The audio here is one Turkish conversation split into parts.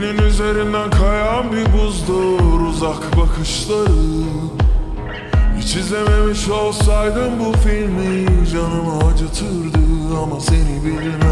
üzerinden kayan bir buzdur uzak bakışları. Hiç izlememiş olsaydım bu filmi canımı acıtırdı Ama seni bilmek,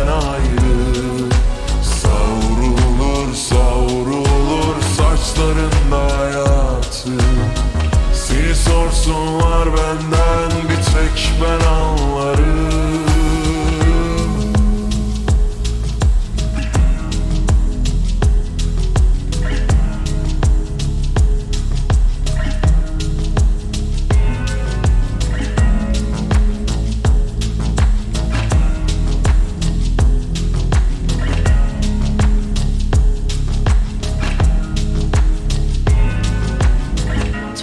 saçlarında hayatı Seni sorsunlar benden bir tek ben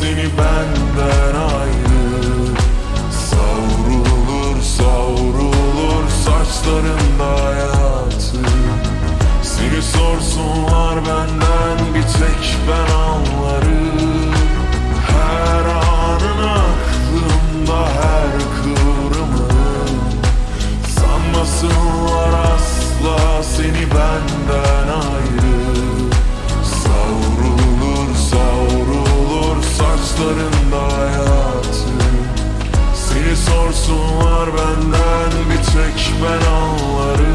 seni benden ayrı. Savrulur savrulur saçlarında hayatı Korksun benden bir tek ben anlarım.